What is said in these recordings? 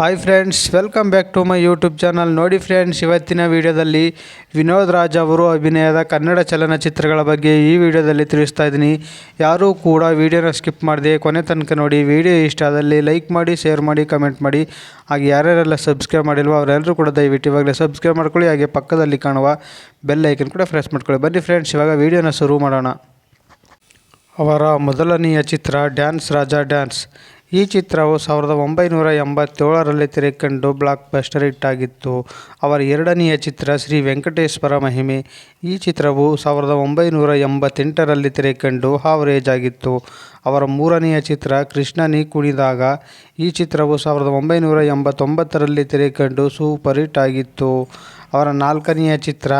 Hi friends welcome back to my YouTube channel ನೋಡಿ friends ಇವತ್ತಿನ ವಿಡಿಯೋದಲ್ಲಿ ವಿನೋದ್ ರಾಜ್ ಅವರು ಅಭಿನಯದ ಕನ್ನಡ ಚಲನಚಿತ್ರಗಳ ಬಗ್ಗೆ ಈ ವಿಡಿಯೋದಲ್ಲಿ ತಿಳಿಸ್ತಾ ಇದ್ದೀನಿ. ಯಾರೂ ಕೂಡ ವಿಡಿಯೋನ ಸ್ಕಿಪ್ ಮಾಡದೆ ಕೊನೆ ತನಕ ನೋಡಿ, ವಿಡಿಯೋ ಇಷ್ಟ ಆದಲ್ಲಿ ಲೈಕ್ ಮಾಡಿ ಶೇರ್ ಮಾಡಿ ಕಮೆಂಟ್ ಮಾಡಿ. ಹಾಗೆ ಯಾರ್ಯಾರೆಲ್ಲ ಸಬ್ಸ್ಕ್ರೈಬ್ ಮಾಡಿಲ್ವೋ ಅವರೆಲ್ಲರೂ ಕೂಡ ದಯವಿಟ್ಟು ಇವಾಗಲೇ ಸಬ್ಸ್ಕ್ರೈಬ್ ಮಾಡ್ಕೊಳ್ಳಿ. ಹಾಗೆ ಪಕ್ಕದಲ್ಲಿ ಕಾಣುವ ಬೆಲ್ ಐಕನ್ ಕೂಡ ಪ್ರೆಸ್ ಮಾಡ್ಕೊಳ್ಳಿ. ಬನ್ನಿ ಫ್ರೆಂಡ್ಸ್ ಇವಾಗ ವಿಡಿಯೋನ ಶುರು ಮಾಡೋಣ. ಅವರ ಮೊದಲನೆಯ ಚಿತ್ರ ಡ್ಯಾನ್ಸ್ ರಾಜಾ ಡ್ಯಾನ್ಸ್ ಈ ಚಿತ್ರವು ಸಾವಿರದ ಒಂಬೈನೂರ ಎಂಬತ್ತೇಳರಲ್ಲಿ ತೆರೆಕಂಡು ಬ್ಲಾಕ್ ಬಸ್ಟರ್ ಹಿಟ್ ಆಗಿತ್ತು ಅವರ ಎರಡನೆಯ ಚಿತ್ರ ಶ್ರೀ ವೆಂಕಟೇಶ್ವರ ಮಹಿಮೆ. ಈ ಚಿತ್ರವು ಸಾವಿರದ ಒಂಬೈನೂರ ಎಂಬತ್ತೆಂಟರಲ್ಲಿ ತೆರೆಕಂಡು ಹಾವರೇಜ್ ಆಗಿತ್ತು ಅವರ ಮೂರನೆಯ ಚಿತ್ರ ಕೃಷ್ಣ ನೀ ಕುಣಿದಾಗ. ಈ ಚಿತ್ರವು ಸಾವಿರದ ಒಂಬೈನೂರ ಎಂಬತ್ತೊಂಬತ್ತರಲ್ಲಿ ತೆರೆಕಂಡು ಸೂಪರ್ ಹಿಟ್ ಆಗಿತ್ತು ಅವರ ನಾಲ್ಕನೆಯ ಚಿತ್ರ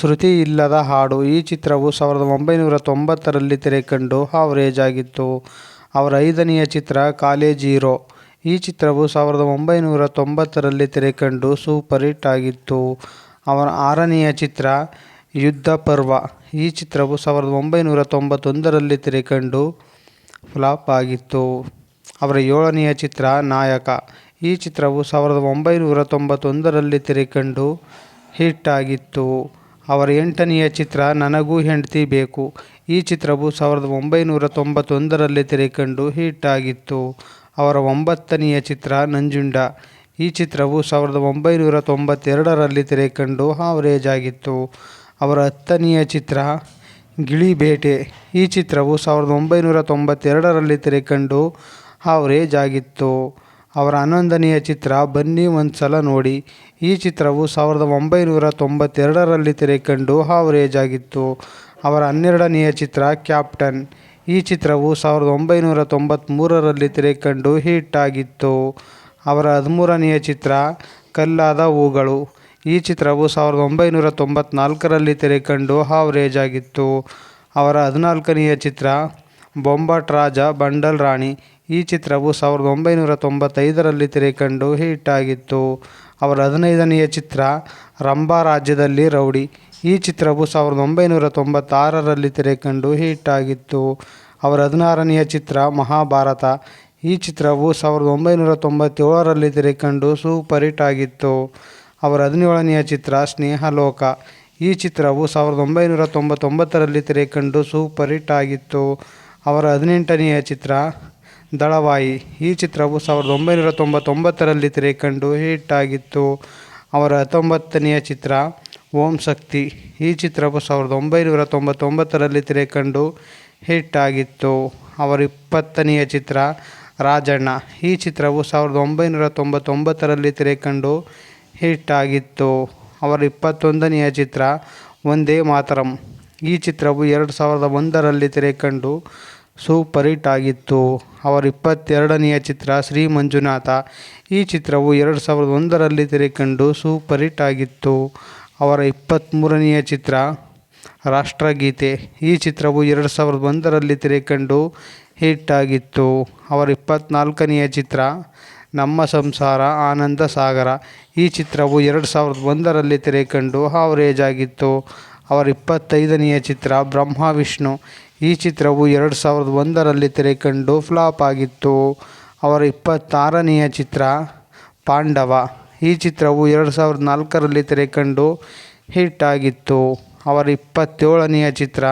ಶ್ರುತಿ ಇಲ್ಲದ ಹಾಡು. ಈ ಚಿತ್ರವು ಸಾವಿರದ ಒಂಬೈನೂರ ತೊಂಬತ್ತರಲ್ಲಿ ತೆರೆಕಂಡು ಹಾವರೇಜ್ ಆಗಿತ್ತು ಅವರ ಐದನೆಯ ಚಿತ್ರ ಕಾಲೇಜ್ ಹೀರೋ ಈ ಚಿತ್ರವು ಸಾವಿರದ ಒಂಬೈನೂರ ತೊಂಬತ್ತರಲ್ಲಿ ತೆರೆಕಂಡು ಸೂಪರ್ ಹಿಟ್ ಆಗಿತ್ತು. ಅವರ ಆರನೆಯ ಚಿತ್ರ ಯುದ್ಧ ಪರ್ವ. ಈ ಚಿತ್ರವು ಸಾವಿರದ ಒಂಬೈನೂರ ತೊಂಬತ್ತೊಂದರಲ್ಲಿ ತೆರೆಕಂಡು ಫ್ಲಾಪ್ ಆಗಿತ್ತು. ಅವರ ಏಳನೆಯ ಚಿತ್ರ ನಾಯಕ. ಈ ಚಿತ್ರವು ಸಾವಿರದ ಒಂಬೈನೂರ ತೊಂಬತ್ತೊಂದರಲ್ಲಿ ತೆರೆಕಂಡು ಹಿಟ್ ಆಗಿತ್ತು. ಅವರ ಎಂಟನೆಯ ಚಿತ್ರ ನನಗೂ ಹೆಂಡತಿ ಬೇಕು. ಈ ಚಿತ್ರವು ಸಾವಿರದ ಒಂಬೈನೂರ ತೊಂಬತ್ತೊಂದರಲ್ಲಿ ತೆರೆಕಂಡು ಹಿಟ್ ಆಗಿತ್ತು. ಅವರ ಒಂಬತ್ತನೆಯ ಚಿತ್ರ ನಂಜುಂಡ. ಈ ಚಿತ್ರವು ಸಾವಿರದ ಒಂಬೈನೂರ ತೊಂಬತ್ತೆರಡರಲ್ಲಿ ತೆರೆಕಂಡು ಆವರೇಜ್ ಆಗಿತ್ತು. ಅವರ ಹತ್ತನೆಯ ಚಿತ್ರ ಗಿಳಿಬೇಟೆ. ಈ ಚಿತ್ರವು ಸಾವಿರದ ಒಂಬೈನೂರ ತೊಂಬತ್ತೆರಡರಲ್ಲಿ ತೆರೆಕಂಡು ಆವರೇಜ್ ಆಗಿತ್ತು. ಅವರ ಹನ್ನೊಂದನೆಯ ಚಿತ್ರ ಬನ್ನಿ ಒಂದು ಸಲ ನೋಡಿ. ಈ ಚಿತ್ರವು ಸಾವಿರದ ಒಂಬೈನೂರ ತೊಂಬತ್ತೆರಡರಲ್ಲಿ ತೆರೆಕಂಡು ಹಾವರೇಜ್ ಆಗಿತ್ತು ಅವರ ಹನ್ನೆರಡನೆಯ ಚಿತ್ರ ಕ್ಯಾಪ್ಟನ್. ಈ ಚಿತ್ರವು ಸಾವಿರದ ಒಂಬೈನೂರ ತೊಂಬತ್ತ್ಮೂರರಲ್ಲಿ ತೆರೆಕಂಡು ಹಿಟ್ ಆಗಿತ್ತು. ಅವರ ಹದಿಮೂರನೆಯ ಚಿತ್ರ ಕಲ್ಲಾದ ಹೂಗಳು. ಈ ಚಿತ್ರವು ಸಾವಿರದ ಒಂಬೈನೂರ ತೊಂಬತ್ನಾಲ್ಕರಲ್ಲಿ ತೆರೆಕಂಡು ಹಾವರೇಜ್ ಆಗಿತ್ತು ಅವರ ಹದಿನಾಲ್ಕನೆಯ ಚಿತ್ರ ಬೊಂಬಾಟ್ ರಾಜ ಬಂಡಲ್ ರಾಣಿ. ಈ ಚಿತ್ರವು ಸಾವಿರದ ಒಂಬೈನೂರ ತೊಂಬತ್ತೈದರಲ್ಲಿ ತೆರೆಕಂಡು ಹಿಟ್ ಆಗಿತ್ತು. ಅವರ ಹದಿನೈದನೆಯ ಚಿತ್ರ ರಂಭಾ ರಾಜ್ಯದಲ್ಲಿ ರೌಡಿ. ಈ ಚಿತ್ರವು ಸಾವಿರದ ಒಂಬೈನೂರ ತೊಂಬತ್ತಾರರಲ್ಲಿ ತೆರೆಕಂಡು ಹಿಟ್ ಆಗಿತ್ತು. ಅವರ ಹದಿನಾರನೆಯ ಚಿತ್ರ ಮಹಾಭಾರತ. ಈ ಚಿತ್ರವು ಸಾವಿರದ ಒಂಬೈನೂರ ತೊಂಬತ್ತೇಳರಲ್ಲಿ ತೆರೆಕಂಡು ಸೂಪರ್ ಹಿಟ್ ಆಗಿತ್ತು. ಅವರ ಹದಿನೇಳನೆಯ ಚಿತ್ರ ಸ್ನೇಹಲೋಕ. ಈ ಚಿತ್ರವು ಸಾವಿರದ ಒಂಬೈನೂರ ತೊಂಬತ್ತೊಂಬತ್ತರಲ್ಲಿ ತೆರೆಕಂಡು ಸೂಪರ್ ಹಿಟ್ ಆಗಿತ್ತು. ಅವರ ಹದಿನೆಂಟನೆಯ ಚಿತ್ರ ದಳವಾಯಿ. ಈ ಚಿತ್ರವು ಸಾವಿರದ ಒಂಬೈನೂರ ತೊಂಬತ್ತೊಂಬತ್ತರಲ್ಲಿ ತೆರೆಕಂಡು ಹಿಟ್ ಆಗಿತ್ತು ಅವರ ಹತ್ತೊಂಬತ್ತನೆಯ ಚಿತ್ರ ಓಂ ಶಕ್ತಿ. ಈ ಚಿತ್ರವು ಸಾವಿರದ ಒಂಬೈನೂರ ತೊಂಬತ್ತೊಂಬತ್ತರಲ್ಲಿ ತೆರೆಕಂಡು ಹಿಟ್ ಆಗಿತ್ತು ಅವರ ಇಪ್ಪತ್ತನೆಯ ಚಿತ್ರ ರಾಜಣ್ಣ. ಈ ಚಿತ್ರವು ಸಾವಿರದ ಒಂಬೈನೂರ ತೊಂಬತ್ತೊಂಬತ್ತರಲ್ಲಿ ತೆರೆಕಂಡು ಹಿಟ್ ಆಗಿತ್ತು ಅವರ ಇಪ್ಪತ್ತೊಂದನೆಯ ಚಿತ್ರ ಒಂದೇ ಮಾತರಂ. ಈ ಚಿತ್ರವು ಎರಡು ಸಾವಿರದ ಒಂದರಲ್ಲಿ ತೆರೆಕಂಡು ಸೂಪರ್ ಹಿಟ್ ಆಗಿತ್ತು ಅವರ ಇಪ್ಪತ್ತೆರಡನೆಯ ಚಿತ್ರ ಶ್ರೀ ಮಂಜುನಾಥ. ಈ ಚಿತ್ರವು ಎರಡು ಸಾವಿರದ ಒಂದರಲ್ಲಿ ತೆರೆಕಂಡು ಸೂಪರ್ ಹಿಟ್ ಆಗಿತ್ತು ಅವರ ಇಪ್ಪತ್ತ್ಮೂರನೆಯ ಚಿತ್ರ ರಾಷ್ಟ್ರಗೀತೆ. ಈ ಚಿತ್ರವು ಎರಡು ಸಾವಿರದ ಒಂದರಲ್ಲಿ ತೆರೆಕಂಡು ಹಿಟ್ ಆಗಿತ್ತು ಅವರ ಇಪ್ಪತ್ತ್ನಾಲ್ಕನೆಯ ಚಿತ್ರ ನಮ್ಮ ಸಂಸಾರ, ಆನಂದ ಸಾಗರ. ಈ ಚಿತ್ರವು ಎರಡು ಸಾವಿರದ ಒಂದರಲ್ಲಿ ತೆರೆಕಂಡು ಆವರೇಜ್ ಆಗಿತ್ತು ಅವರ ಇಪ್ಪತ್ತೈದನೆಯ ಚಿತ್ರ ಬ್ರಹ್ಮ ವಿಷ್ಣು ಈ ಚಿತ್ರವು ಎರಡು ಸಾವಿರದ ಒಂದರಲ್ಲಿ ತೆರೆಕಂಡು ಫ್ಲಾಪ್ ಆಗಿತ್ತು. ಅವರ ಇಪ್ಪತ್ತಾರನೆಯ ಚಿತ್ರ ಪಾಂಡವ. ಈ ಚಿತ್ರವು ಎರಡು ಸಾವಿರದ ನಾಲ್ಕರಲ್ಲಿ ತೆರೆಕಂಡು ಹಿಟ್ ಆಗಿತ್ತು. ಅವರ ಇಪ್ಪತ್ತೇಳನೆಯ ಚಿತ್ರ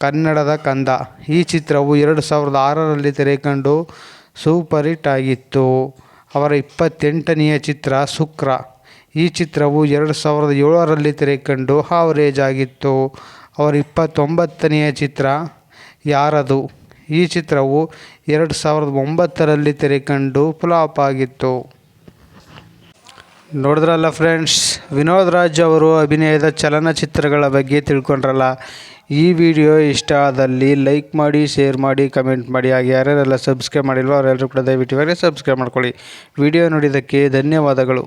ಕನ್ನಡದ ಕಂದ. ಈ ಚಿತ್ರವು ಎರಡು ಸಾವಿರದ ಆರರಲ್ಲಿ ತೆರೆಕಂಡು ಸೂಪರ್ ಹಿಟ್ ಆಗಿತ್ತು. ಅವರ ಇಪ್ಪತ್ತೆಂಟನೆಯ ಚಿತ್ರ ಶುಕ್ರ. ಈ ಚಿತ್ರವು ಎರಡು ಸಾವಿರದ ಏಳರಲ್ಲಿ ತೆರೆಕಂಡು ಹಾವರೇಜ್ ಆಗಿತ್ತು ಅವರ ಇಪ್ಪತ್ತೊಂಬತ್ತನೆಯ ಚಿತ್ರ ಯಾರದು? ಈ ಚಿತ್ರವು ಎರಡು ಸಾವಿರದ ಒಂಬತ್ತರಲ್ಲಿ ತೆರೆಕಂಡು ಫ್ಲಾಪ್ ಆಗಿತ್ತು. ನೋಡಿದ್ರಲ್ಲ ಫ್ರೆಂಡ್ಸ್, ವಿನೋದ್ ರಾಜ್ ಅವರು ಅಭಿನಯದ ಚಲನಚಿತ್ರಗಳ ಬಗ್ಗೆ ತಿಳ್ಕೊಂಡ್ರಲ್ಲ. ಈ ವಿಡಿಯೋ ಇಷ್ಟ ಆದಲ್ಲಿ ಲೈಕ್ ಮಾಡಿ, ಶೇರ್ ಮಾಡಿ, ಕಮೆಂಟ್ ಮಾಡಿ. ಹಾಗೆ ಯಾರ್ಯಾರೆಲ್ಲ ಸಬ್ಸ್ಕ್ರೈಬ್ ಮಾಡಿಲ್ವೋ ಅವರೆಲ್ಲರೂ ಕೂಡ ದಯವಿಟ್ಟು ಸಬ್ಸ್ಕ್ರೈಬ್ ಮಾಡ್ಕೊಳ್ಳಿ. ವಿಡಿಯೋ ನೋಡಿದ್ದಕ್ಕೆ ಧನ್ಯವಾದಗಳು.